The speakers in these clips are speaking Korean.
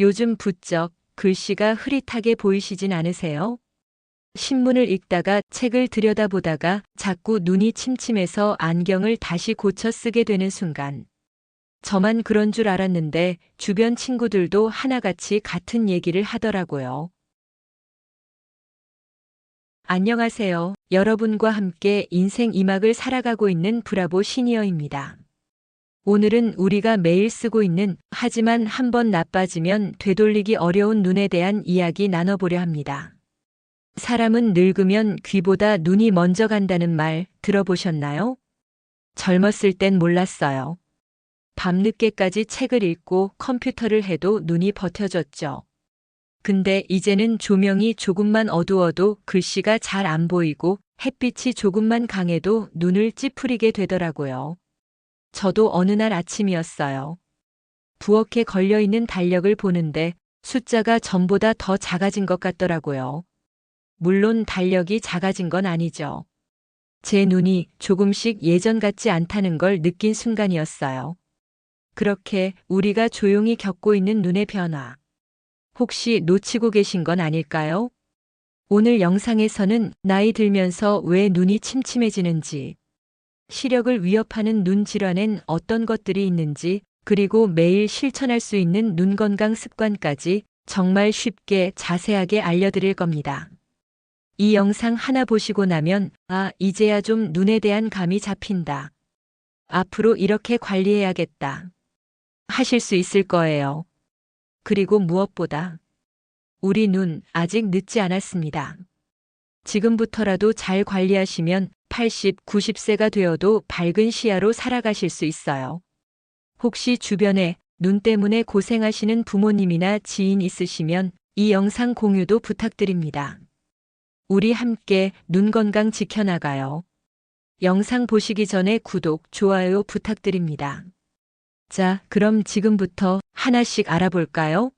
요즘 부쩍 글씨가 흐릿하게 보이시진 않으세요? 신문을 읽다가 책을 들여다보다가 자꾸 눈이 침침해서 안경을 다시 고쳐 쓰게 되는 순간. 저만 그런 줄 알았는데 주변 친구들도 하나같이 같은 얘기를 하더라고요. 안녕하세요. 여러분과 함께 인생 2막을 살아가고 있는 브라보 시니어입니다. 오늘은 우리가 매일 쓰고 있는 하지만 한번 나빠지면 되돌리기 어려운 눈에 대한 이야기 나눠보려 합니다. 사람은 늙으면 귀보다 눈이 먼저 간다는 말 들어보셨나요? 젊었을 땐 몰랐어요. 밤늦게까지 책을 읽고 컴퓨터를 해도 눈이 버텨졌죠. 근데 이제는 조명이 조금만 어두워도 글씨가 잘 안 보이고 햇빛이 조금만 강해도 눈을 찌푸리게 되더라고요. 저도 어느 날 아침이었어요. 부엌에 걸려있는 달력을 보는데 숫자가 전보다 더 작아진 것 같더라고요. 물론 달력이 작아진 건 아니죠. 제 눈이 조금씩 예전 같지 않다는 걸 느낀 순간이었어요. 그렇게 우리가 조용히 겪고 있는 눈의 변화. 혹시 놓치고 계신 건 아닐까요? 오늘 영상에서는 나이 들면서 왜 눈이 침침해지는지, 시력을 위협하는 눈 질환엔 어떤 것들이 있는지, 그리고 매일 실천할 수 있는 눈 건강 습관까지 정말 쉽게 자세하게 알려드릴 겁니다. 이 영상 하나 보시고 나면, 아, 이제야 좀 눈에 대한 감이 잡힌다. 앞으로 이렇게 관리해야겠다. 하실 수 있을 거예요. 그리고 무엇보다, 우리 눈 아직 늦지 않았습니다. 지금부터라도 잘 관리하시면 80, 90세가 되어도 밝은 시야로 살아가실 수 있어요. 혹시 주변에 눈 때문에 고생하시는 부모님이나 지인 있으시면 이 영상 공유도 부탁드립니다. 우리 함께 눈 건강 지켜나가요. 영상 보시기 전에 구독, 좋아요 부탁드립니다. 자, 그럼 지금부터 하나씩 알아볼까요?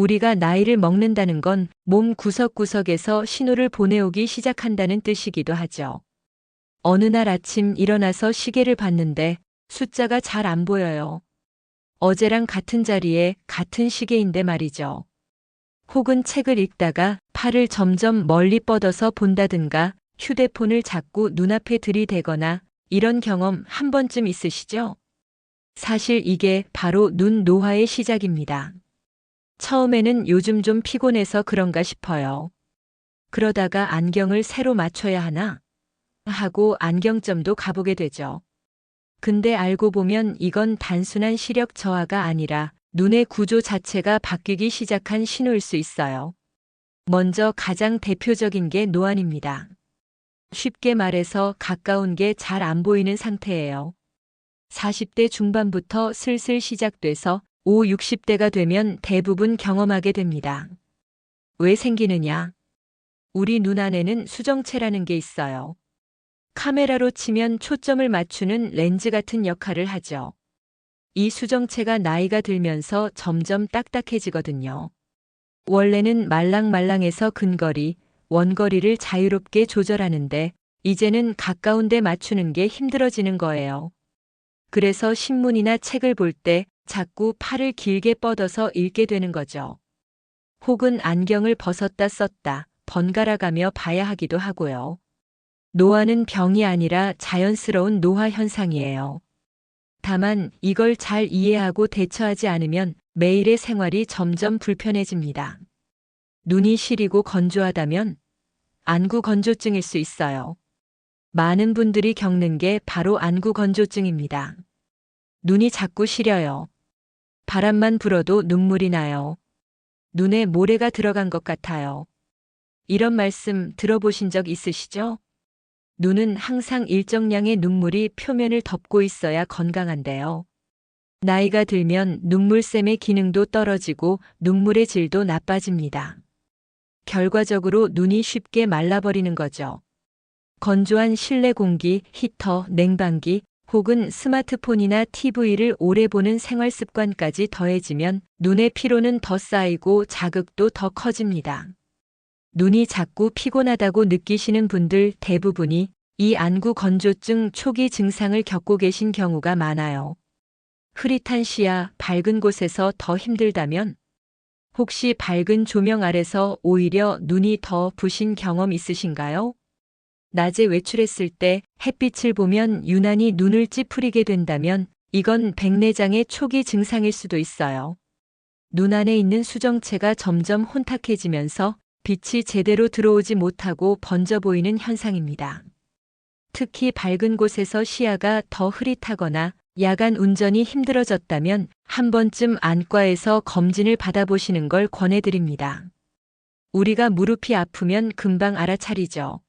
우리가 나이를 먹는다는 건 몸 구석구석에서 신호를 보내오기 시작한다는 뜻이기도 하죠. 어느 날 아침 일어나서 시계를 봤는데 숫자가 잘 안 보여요. 어제랑 같은 자리에 같은 시계인데 말이죠. 혹은 책을 읽다가 팔을 점점 멀리 뻗어서 본다든가 휴대폰을 자꾸 눈앞에 들이대거나 이런 경험 한 번쯤 있으시죠? 사실 이게 바로 눈 노화의 시작입니다. 처음에는 요즘 좀 피곤해서 그런가 싶어요. 그러다가 안경을 새로 맞춰야 하나? 하고 안경점도 가보게 되죠. 근데 알고 보면 이건 단순한 시력 저하가 아니라 눈의 구조 자체가 바뀌기 시작한 신호일 수 있어요. 먼저 가장 대표적인 게 노안입니다. 쉽게 말해서 가까운 게 잘 안 보이는 상태예요. 40대 중반부터 슬슬 시작돼서 5, 60대가 되면 대부분 경험하게 됩니다. 왜 생기느냐? 우리 눈 안에는 수정체라는 게 있어요. 카메라로 치면 초점을 맞추는 렌즈 같은 역할을 하죠. 이 수정체가 나이가 들면서 점점 딱딱해지거든요. 원래는 말랑말랑해서 근거리, 원거리를 자유롭게 조절하는데 이제는 가까운 데 맞추는 게 힘들어지는 거예요. 그래서 신문이나 책을 볼 때 자꾸 팔을 길게 뻗어서 읽게 되는 거죠. 혹은 안경을 벗었다 썼다, 번갈아 가며 봐야 하기도 하고요. 노화는 병이 아니라 자연스러운 노화 현상이에요. 다만 이걸 잘 이해하고 대처하지 않으면 매일의 생활이 점점 불편해집니다. 눈이 시리고 건조하다면 안구 건조증일 수 있어요. 많은 분들이 겪는 게 바로 안구 건조증입니다. 눈이 자꾸 시려요. 바람만 불어도 눈물이 나요. 눈에 모래가 들어간 것 같아요. 이런 말씀 들어보신 적 있으시죠? 눈은 항상 일정량의 눈물이 표면을 덮고 있어야 건강한데요. 나이가 들면 눈물샘의 기능도 떨어지고 눈물의 질도 나빠집니다. 결과적으로 눈이 쉽게 말라버리는 거죠. 건조한 실내 공기, 히터, 냉방기, 혹은 스마트폰이나 TV를 오래 보는 생활 습관까지 더해지면 눈의 피로는 더 쌓이고 자극도 더 커집니다. 눈이 자꾸 피곤하다고 느끼시는 분들 대부분이 이 안구 건조증 초기 증상을 겪고 계신 경우가 많아요. 흐릿한 시야, 밝은 곳에서 더 힘들다면 혹시 밝은 조명 아래서 오히려 눈이 더 부신 경험 있으신가요? 낮에 외출했을 때 햇빛을 보면 유난히 눈을 찌푸리게 된다면 이건 백내장의 초기 증상일 수도 있어요. 눈 안에 있는 수정체가 점점 혼탁해지면서 빛이 제대로 들어오지 못하고 번져 보이는 현상입니다. 특히 밝은 곳에서 시야가 더 흐릿하거나 야간 운전이 힘들어졌다면 한 번쯤 안과에서 검진을 받아보시는 걸 권해드립니다. 우리가 무릎이 아프면 금방 알아차리죠.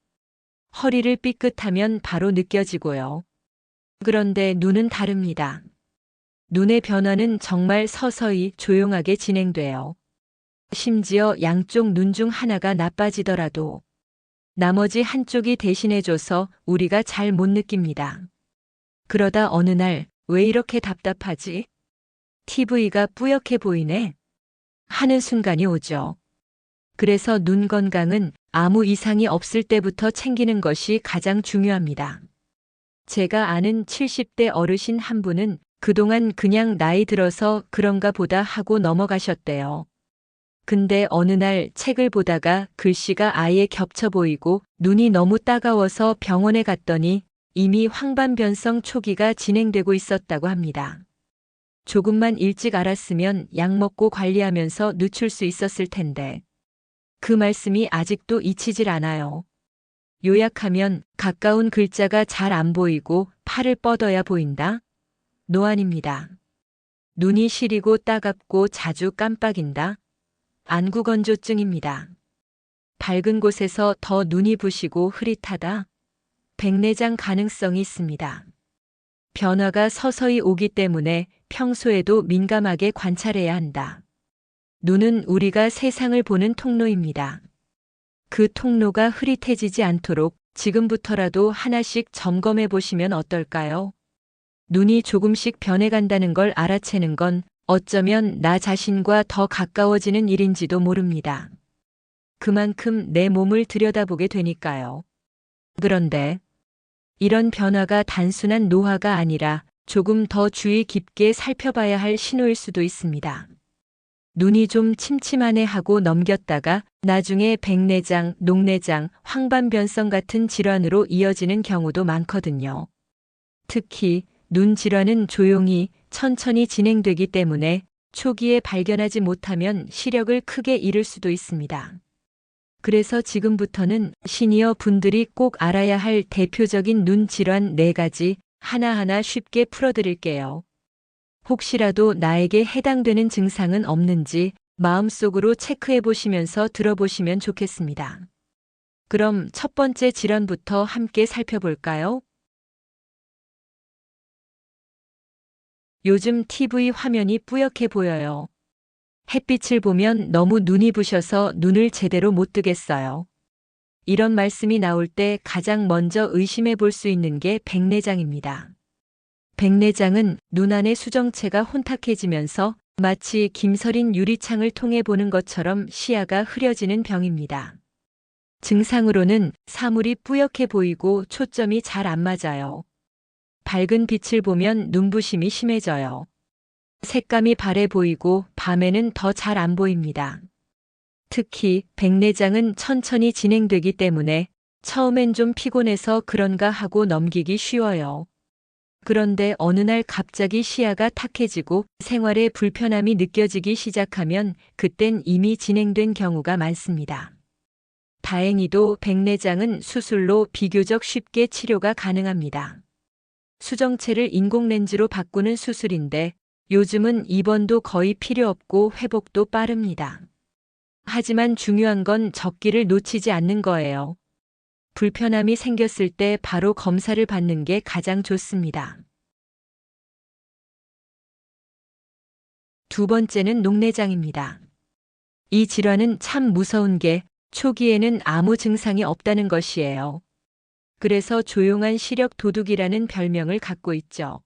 허리를 삐끗하면 바로 느껴지고요. 그런데 눈은 다릅니다. 눈의 변화는 정말 서서히 조용하게 진행돼요. 심지어 양쪽 눈 중 하나가 나빠지더라도 나머지 한쪽이 대신해줘서 우리가 잘 못 느낍니다. 그러다 어느 날 왜 이렇게 답답하지? TV가 뿌옇게 보이네. 하는 순간이 오죠. 그래서 눈 건강은 아무 이상이 없을 때부터 챙기는 것이 가장 중요합니다. 제가 아는 70대 어르신 한 분은 그동안 그냥 나이 들어서 그런가 보다 하고 넘어가셨대요. 근데 어느 날 책을 보다가 글씨가 아예 겹쳐 보이고 눈이 너무 따가워서 병원에 갔더니 이미 황반변성 초기가 진행되고 있었다고 합니다. 조금만 일찍 알았으면 약 먹고 관리하면서 늦출 수 있었을 텐데. 그 말씀이 아직도 잊히질 않아요. 요약하면 가까운 글자가 잘 안 보이고 팔을 뻗어야 보인다? 노안입니다. 눈이 시리고 따갑고 자주 깜빡인다? 안구건조증입니다. 밝은 곳에서 더 눈이 부시고 흐릿하다? 백내장 가능성이 있습니다. 변화가 서서히 오기 때문에 평소에도 민감하게 관찰해야 한다. 눈은 우리가 세상을 보는 통로입니다. 그 통로가 흐릿해지지 않도록 지금부터라도 하나씩 점검해 보시면 어떨까요? 눈이 조금씩 변해간다는 걸 알아채는 건 어쩌면 나 자신과 더 가까워지는 일인지도 모릅니다. 그만큼 내 몸을 들여다보게 되니까요. 그런데 이런 변화가 단순한 노화가 아니라 조금 더 주의 깊게 살펴봐야 할 신호일 수도 있습니다. 눈이 좀 침침하네 하고 넘겼다가 나중에 백내장, 녹내장, 황반변성 같은 질환으로 이어지는 경우도 많거든요. 특히 눈 질환은 조용히 천천히 진행되기 때문에 초기에 발견하지 못하면 시력을 크게 잃을 수도 있습니다. 그래서 지금부터는 시니어 분들이 꼭 알아야 할 대표적인 눈 질환 4가지 하나하나 쉽게 풀어드릴게요. 혹시라도 나에게 해당되는 증상은 없는지 마음속으로 체크해 보시면서 들어보시면 좋겠습니다. 그럼 첫 번째 질환부터 함께 살펴볼까요? 요즘 TV 화면이 뿌옇게 보여요. 햇빛을 보면 너무 눈이 부셔서 눈을 제대로 못 뜨겠어요. 이런 말씀이 나올 때 가장 먼저 의심해 볼 수 있는 게 백내장입니다. 백내장은 눈 안의 수정체가 혼탁해지면서 마치 김서린 유리창을 통해 보는 것처럼 시야가 흐려지는 병입니다. 증상으로는 사물이 뿌옇게 보이고 초점이 잘 안 맞아요. 밝은 빛을 보면 눈부심이 심해져요. 색감이 바래 보이고 밤에는 더 잘 안 보입니다. 특히 백내장은 천천히 진행되기 때문에 처음엔 좀 피곤해서 그런가 하고 넘기기 쉬워요. 그런데 어느 날 갑자기 시야가 탁해지고 생활에 불편함이 느껴지기 시작하면 그땐 이미 진행된 경우가 많습니다. 다행히도 백내장은 수술로 비교적 쉽게 치료가 가능합니다. 수정체를 인공렌즈로 바꾸는 수술인데 요즘은 입원도 거의 필요 없고 회복도 빠릅니다. 하지만 중요한 건 적기를 놓치지 않는 거예요. 불편함이 생겼을 때 바로 검사를 받는 게 가장 좋습니다. 두 번째는 녹내장입니다. 이 질환은 참 무서운 게 초기에는 아무 증상이 없다는 것이에요. 그래서 조용한 시력 도둑이라는 별명을 갖고 있죠.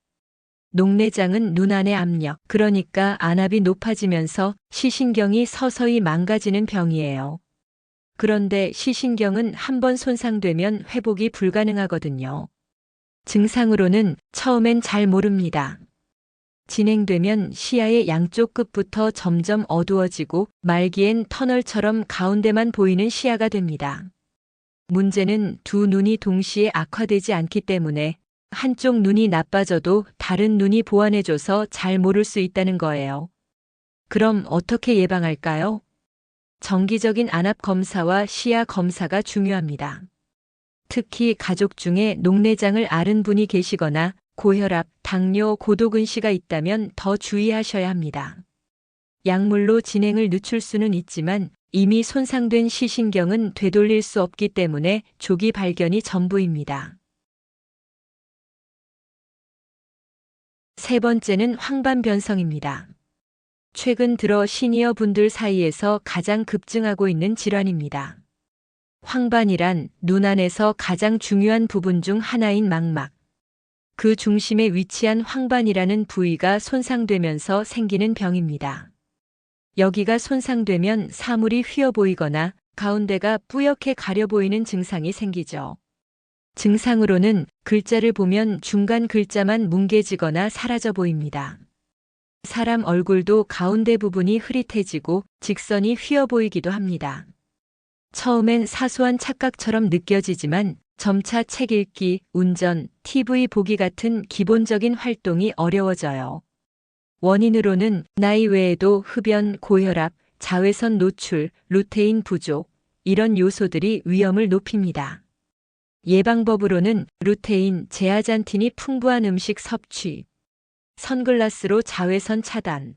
녹내장은 눈 안의 압력, 그러니까 안압이 높아지면서 시신경이 서서히 망가지는 병이에요. 그런데 시신경은 한번 손상되면 회복이 불가능하거든요. 증상으로는 처음엔 잘 모릅니다. 진행되면 시야의 양쪽 끝부터 점점 어두워지고 말기엔 터널처럼 가운데만 보이는 시야가 됩니다. 문제는 두 눈이 동시에 악화되지 않기 때문에 한쪽 눈이 나빠져도 다른 눈이 보완해줘서 잘 모를 수 있다는 거예요. 그럼 어떻게 예방할까요? 정기적인 안압 검사와 시야 검사가 중요합니다. 특히 가족 중에 녹내장을 앓은 분이 계시거나 고혈압, 당뇨, 고도근시가 있다면 더 주의하셔야 합니다. 약물로 진행을 늦출 수는 있지만 이미 손상된 시신경은 되돌릴 수 없기 때문에 조기 발견이 전부입니다. 세 번째는 황반변성입니다. 최근 들어 시니어 분들 사이에서 가장 급증하고 있는 질환입니다. 황반이란 눈 안에서 가장 중요한 부분 중 하나인 망막. 그 중심에 위치한 황반이라는 부위가 손상되면서 생기는 병입니다. 여기가 손상되면 사물이 휘어 보이거나 가운데가 뿌옇게 가려 보이는 증상이 생기죠. 증상으로는 글자를 보면 중간 글자만 뭉개지거나 사라져 보입니다. 사람 얼굴도 가운데 부분이 흐릿해지고 직선이 휘어 보이기도 합니다. 처음엔 사소한 착각처럼 느껴지지만 점차 책 읽기, 운전, TV 보기 같은 기본적인 활동이 어려워져요. 원인으로는 나이 외에도 흡연, 고혈압, 자외선 노출, 루테인 부족, 이런 요소들이 위험을 높입니다. 예방법으로는 루테인, 제아잔틴이 풍부한 음식 섭취, 선글라스로 자외선 차단,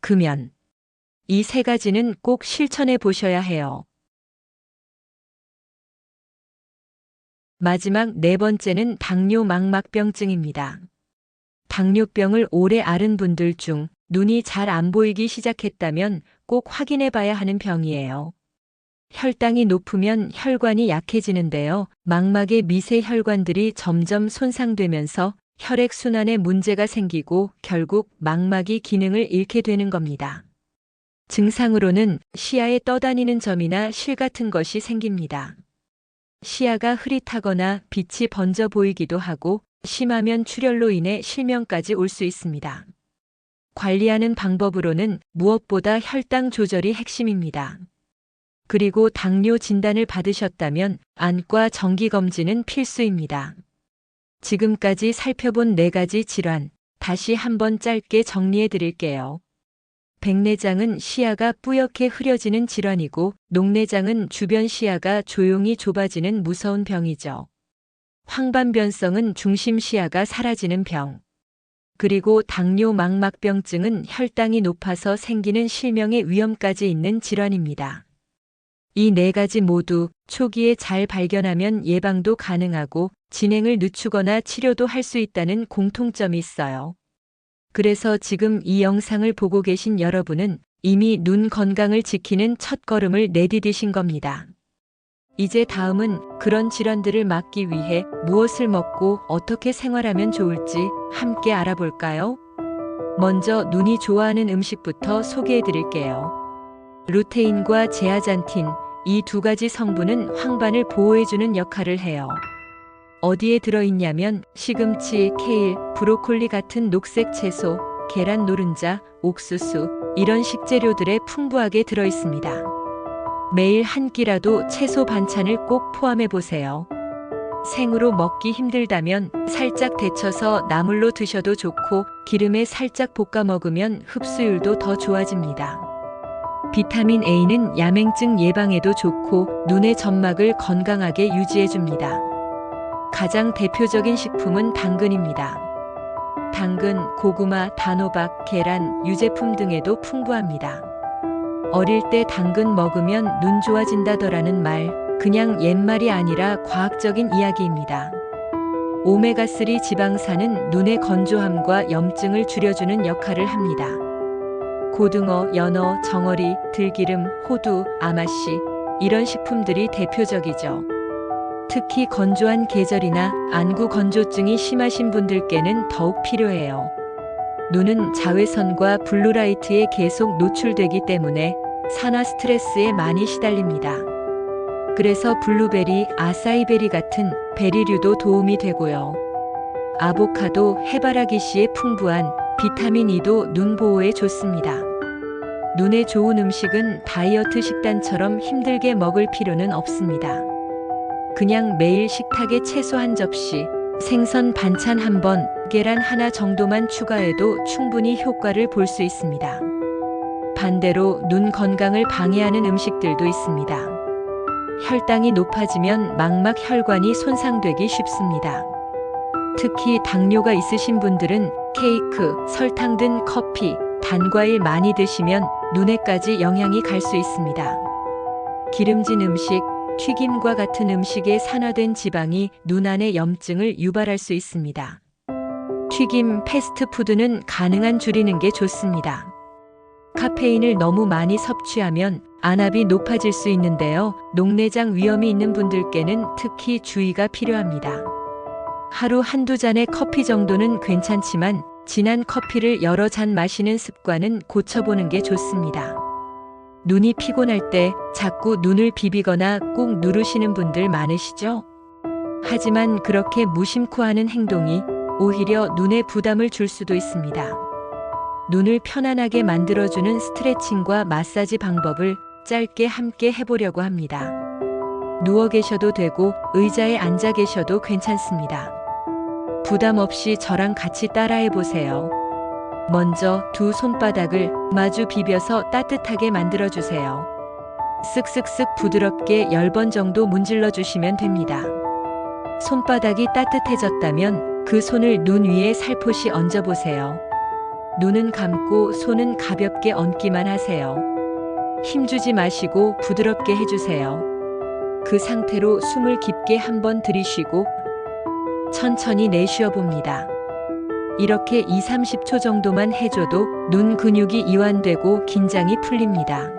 금연. 이 세 가지는 꼭 실천해 보셔야 해요. 마지막 네 번째는 당뇨 망막병증입니다. 당뇨병을 오래 앓은 분들 중 눈이 잘 안 보이기 시작했다면 꼭 확인해 봐야 하는 병이에요. 혈당이 높으면 혈관이 약해지는데요. 망막의 미세 혈관들이 점점 손상되면서 혈액 순환에 문제가 생기고 결국 망막이 기능을 잃게 되는 겁니다. 증상으로는 시야에 떠다니는 점이나 실 같은 것이 생깁니다. 시야가 흐릿하거나 빛이 번져 보이기도 하고 심하면 출혈로 인해 실명까지 올 수 있습니다. 관리하는 방법으로는 무엇보다 혈당 조절이 핵심입니다. 그리고 당뇨 진단을 받으셨다면 안과 정기검진은 필수입니다. 지금까지 살펴본 네 가지 질환, 다시 한번 짧게 정리해 드릴게요. 백내장은 시야가 뿌옇게 흐려지는 질환이고, 녹내장은 주변 시야가 조용히 좁아지는 무서운 병이죠. 황반변성은 중심 시야가 사라지는 병. 그리고 당뇨 망막병증은 혈당이 높아서 생기는 실명의 위험까지 있는 질환입니다. 이 네 가지 모두 초기에 잘 발견하면 예방도 가능하고 진행을 늦추거나 치료도 할 수 있다는 공통점이 있어요. 그래서 지금 이 영상을 보고 계신 여러분은 이미 눈 건강을 지키는 첫 걸음을 내디디신 겁니다. 이제 다음은 그런 질환들을 막기 위해 무엇을 먹고 어떻게 생활하면 좋을지 함께 알아볼까요? 먼저 눈이 좋아하는 음식부터 소개해 드릴게요. 루테인과 제아잔틴, 이 두 가지 성분은 황반을 보호해주는 역할을 해요. 어디에 들어있냐면 시금치, 케일, 브로콜리 같은 녹색 채소, 계란 노른자, 옥수수, 이런 식재료들에 풍부하게 들어있습니다. 매일 한 끼라도 채소 반찬을 꼭 포함해 보세요. 생으로 먹기 힘들다면 살짝 데쳐서 나물로 드셔도 좋고 기름에 살짝 볶아 먹으면 흡수율도 더 좋아집니다. 비타민 A는 야맹증 예방에도 좋고 눈의 점막을 건강하게 유지해 줍니다. 가장 대표적인 식품은 당근입니다. 당근, 고구마, 단호박, 계란, 유제품 등에도 풍부합니다. 어릴 때 당근 먹으면 눈 좋아진다더라는 말, 그냥 옛말이 아니라 과학적인 이야기입니다. 오메가3 지방산은 눈의 건조함과 염증을 줄여주는 역할을 합니다. 고등어, 연어, 정어리, 들기름, 호두, 아마씨, 이런 식품들이 대표적이죠. 특히 건조한 계절이나 안구 건조증이 심하신 분들께는 더욱 필요해요. 눈은 자외선과 블루라이트에 계속 노출되기 때문에 산화 스트레스에 많이 시달립니다. 그래서 블루베리, 아사이베리 같은 베리류도 도움이 되고요. 아보카도, 해바라기 씨의 풍부한 비타민 E도 눈 보호에 좋습니다. 눈에 좋은 음식은 다이어트 식단처럼 힘들게 먹을 필요는 없습니다. 그냥 매일 식탁에 채소 한 접시, 생선 반찬 한 번, 계란 하나 정도만 추가해도 충분히 효과를 볼 수 있습니다. 반대로 눈 건강을 방해하는 음식들도 있습니다. 혈당이 높아지면 망막 혈관이 손상되기 쉽습니다. 특히 당뇨가 있으신 분들은 케이크, 설탕 든 커피, 단과일 많이 드시면 눈에까지 영향이 갈 수 있습니다. 기름진 음식, 튀김과 같은 음식에 산화된 지방이 눈 안의 염증을 유발할 수 있습니다. 튀김, 패스트푸드는 가능한 줄이는 게 좋습니다. 카페인을 너무 많이 섭취하면 안압이 높아질 수 있는데요. 녹내장 위험이 있는 분들께는 특히 주의가 필요합니다. 하루 한두 잔의 커피 정도는 괜찮지만 진한 커피를 여러 잔 마시는 습관은 고쳐보는 게 좋습니다. 눈이 피곤할 때 자꾸 눈을 비비거나 꾹 누르시는 분들 많으시죠? 하지만 그렇게 무심코 하는 행동이 오히려 눈에 부담을 줄 수도 있습니다. 눈을 편안하게 만들어주는 스트레칭과 마사지 방법을 짧게 함께 해보려고 합니다. 누워 계셔도 되고 의자에 앉아 계셔도 괜찮습니다. 부담 없이 저랑 같이 따라해 보세요. 먼저 두 손바닥을 마주 비벼서 따뜻하게 만들어 주세요. 쓱쓱쓱 부드럽게 10번 정도 문질러 주시면 됩니다. 손바닥이 따뜻해졌다면 그 손을 눈 위에 살포시 얹어 보세요. 눈은 감고 손은 가볍게 얹기만 하세요. 힘주지 마시고 부드럽게 해주세요. 그 상태로 숨을 깊게 한번 들이쉬고 천천히 내쉬어 봅니다. 이렇게 2, 30초 정도만 해줘도 눈 근육이 이완되고 긴장이 풀립니다.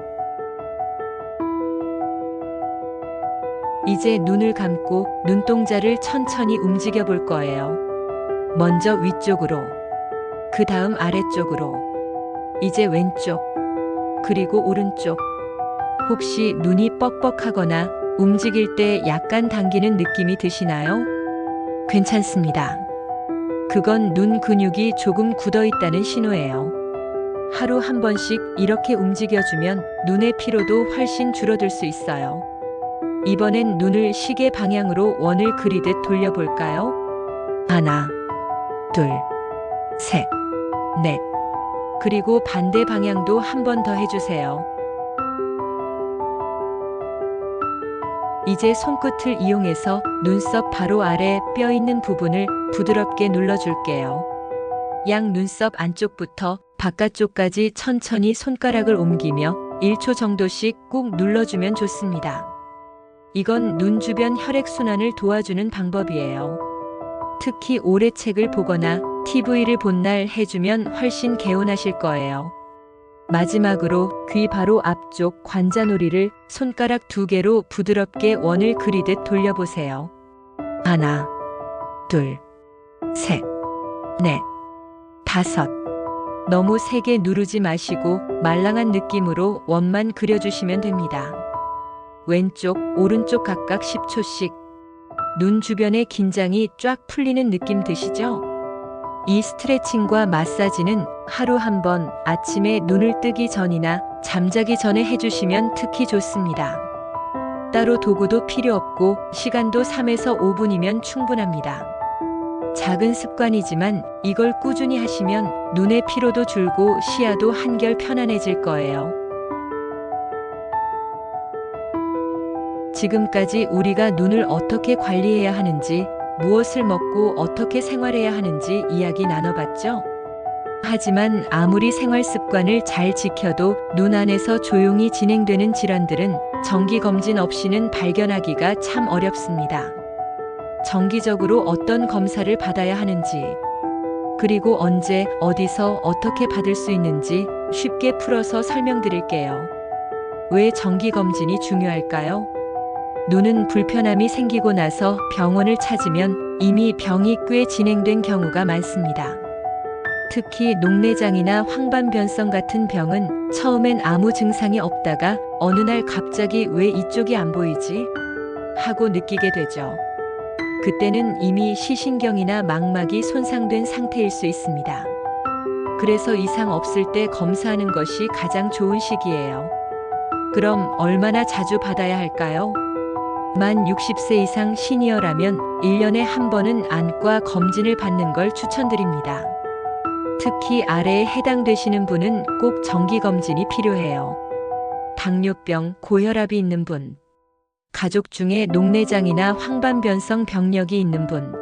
이제 눈을 감고 눈동자를 천천히 움직여 볼 거예요. 먼저 위쪽으로, 그 다음 아래쪽으로, 이제 왼쪽, 그리고 오른쪽. 혹시 눈이 뻑뻑하거나 움직일 때 약간 당기는 느낌이 드시나요? 괜찮습니다. 그건 눈 근육이 조금 굳어 있다는 신호예요. 하루 한 번씩 이렇게 움직여주면 눈의 피로도 훨씬 줄어들 수 있어요. 이번엔 눈을 시계 방향으로 원을 그리듯 돌려볼까요? 하나, 둘, 셋, 넷. 그리고 반대 방향도 한 번 더 해주세요. 이제 손끝을 이용해서 눈썹 바로 아래 뼈 있는 부분을 부드럽게 눌러줄게요. 양 눈썹 안쪽부터 바깥쪽까지 천천히 손가락을 옮기며 1초 정도씩 꾹 눌러주면 좋습니다. 이건 눈 주변 혈액순환을 도와주는 방법이에요. 특히 오래 책을 보거나 TV를 본 날 해주면 훨씬 개운하실 거예요. 마지막으로 귀 바로 앞쪽 관자놀이를 손가락 두 개로 부드럽게 원을 그리듯 돌려보세요. 하나, 둘, 셋, 넷, 다섯. 너무 세게 누르지 마시고 말랑한 느낌으로 원만 그려주시면 됩니다. 왼쪽, 오른쪽 각각 10초씩. 눈 주변의 긴장이 쫙 풀리는 느낌 드시죠? 이 스트레칭과 마사지는 하루 한 번 아침에 눈을 뜨기 전이나 잠자기 전에 해주시면 특히 좋습니다. 따로 도구도 필요 없고 시간도 3에서 5분이면 충분합니다. 작은 습관이지만 이걸 꾸준히 하시면 눈의 피로도 줄고 시야도 한결 편안해질 거예요. 지금까지 우리가 눈을 어떻게 관리해야 하는지, 무엇을 먹고 어떻게 생활해야 하는지 이야기 나눠봤죠? 하지만 아무리 생활 습관을 잘 지켜도 눈 안에서 조용히 진행되는 질환들은 정기 검진 없이는 발견하기가 참 어렵습니다. 정기적으로 어떤 검사를 받아야 하는지, 그리고 언제, 어디서, 어떻게 받을 수 있는지 쉽게 풀어서 설명드릴게요. 왜 정기 검진이 중요할까요? 눈은 불편함이 생기고 나서 병원을 찾으면 이미 병이 꽤 진행된 경우가 많습니다. 특히 녹내장이나 황반변성 같은 병은 처음엔 아무 증상이 없다가 어느 날 갑자기 왜 이쪽이 안 보이지? 하고 느끼게 되죠. 그때는 이미 시신경이나 망막이 손상된 상태일 수 있습니다. 그래서 이상 없을 때 검사하는 것이 가장 좋은 시기예요. 그럼 얼마나 자주 받아야 할까요? 만 60세 이상 시니어라면 1년에 한 번은 안과 검진을 받는 걸 추천드립니다. 특히 아래에 해당되시는 분은 꼭 정기검진이 필요해요. 당뇨병, 고혈압이 있는 분, 가족 중에 녹내장이나 황반변성 병력이 있는 분,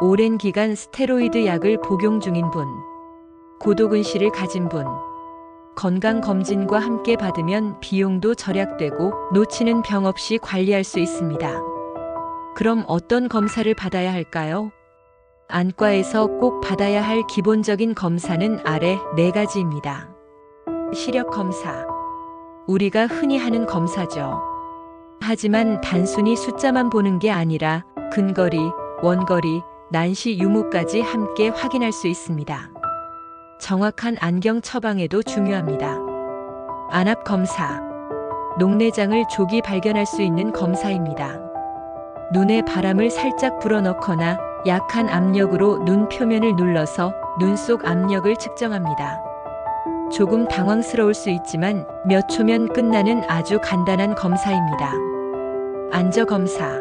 오랜 기간 스테로이드 약을 복용 중인 분, 고도근시를 가진 분, 건강검진과 함께 받으면 비용도 절약되고 놓치는 병 없이 관리할 수 있습니다. 그럼 어떤 검사를 받아야 할까요? 안과에서 꼭 받아야 할 기본적인 검사는 아래 네 가지입니다. 시력 검사. 우리가 흔히 하는 검사죠. 하지만 단순히 숫자만 보는 게 아니라 근거리, 원거리, 난시 유무까지 함께 확인할 수 있습니다. 정확한 안경 처방에도 중요합니다. 안압 검사. 녹내장을 조기 발견할 수 있는 검사입니다. 눈에 바람을 살짝 불어넣거나 약한 압력으로 눈 표면을 눌러서 눈 속 압력을 측정합니다. 조금 당황스러울 수 있지만 몇 초면 끝나는 아주 간단한 검사입니다. 안저 검사.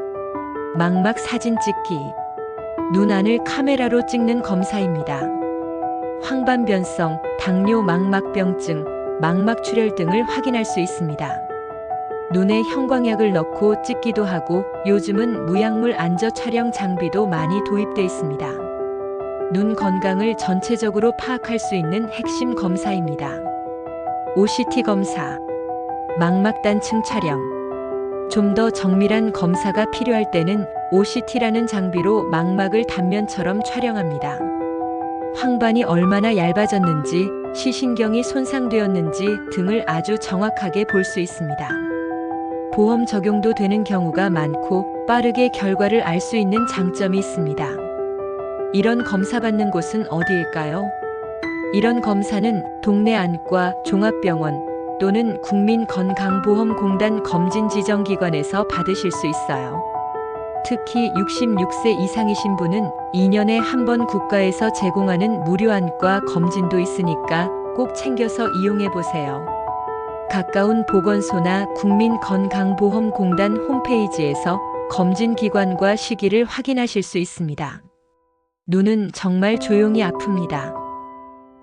망막 사진 찍기. 눈 안을 카메라로 찍는 검사입니다. 황반변성, 당뇨 망막병증, 망막출혈 등을 확인할 수 있습니다. 눈에 형광약을 넣고 찍기도 하고 요즘은 무약물 안저 촬영 장비도 많이 도입돼 있습니다. 눈 건강을 전체적으로 파악할 수 있는 핵심 검사입니다. OCT 검사, 망막단층 촬영. 좀 더 정밀한 검사가 필요할 때는 OCT라는 장비로 망막을 단면처럼 촬영합니다. 황반이 얼마나 얇아졌는지, 시신경이 손상되었는지 등을 아주 정확하게 볼 수 있습니다. 보험 적용도 되는 경우가 많고 빠르게 결과를 알 수 있는 장점이 있습니다. 이런 검사 받는 곳은 어디일까요? 이런 검사는 동네 안과 종합병원 또는 국민건강보험공단 검진지정기관에서 받으실 수 있어요. 특히 66세 이상이신 분은 2년에 한 번 국가에서 제공하는 무료 안과 검진도 있으니까 꼭 챙겨서 이용해 보세요. 가까운 보건소나 국민건강보험공단 홈페이지에서 검진 기관과 시기를 확인하실 수 있습니다. 눈은 정말 조용히 아픕니다.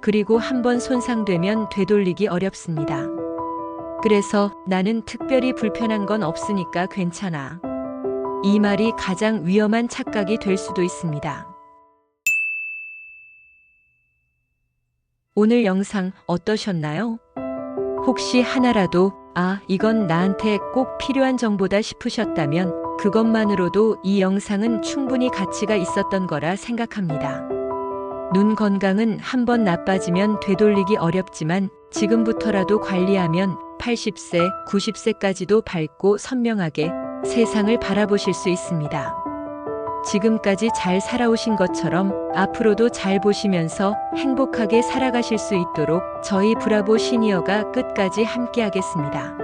그리고 한번 손상되면 되돌리기 어렵습니다. 그래서 나는 특별히 불편한 건 없으니까 괜찮아. 이 말이 가장 위험한 착각이 될 수도 있습니다. 오늘 영상 어떠셨나요? 혹시 하나라도 아, 이건 나한테 꼭 필요한 정보다 싶으셨다면 그것만으로도 이 영상은 충분히 가치가 있었던 거라 생각합니다. 눈 건강은 한번 나빠지면 되돌리기 어렵지만 지금부터라도 관리하면 80세, 90세까지도 밝고 선명하게 세상을 바라보실 수 있습니다. 지금까지 잘 살아오신 것처럼 앞으로도 잘 보시면서 행복하게 살아가실 수 있도록 저희 브라보 시니어가 끝까지 함께하겠습니다.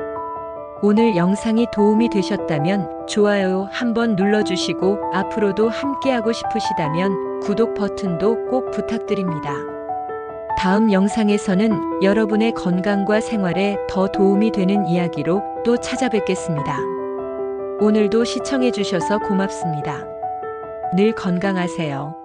오늘 영상이 도움이 되셨다면 좋아요 한번 눌러주시고 앞으로도 함께하고 싶으시다면 구독 버튼도 꼭 부탁드립니다. 다음 영상에서는 여러분의 건강과 생활에 더 도움이 되는 이야기로 또 찾아뵙겠습니다. 오늘도 시청해주셔서 고맙습니다. 늘 건강하세요.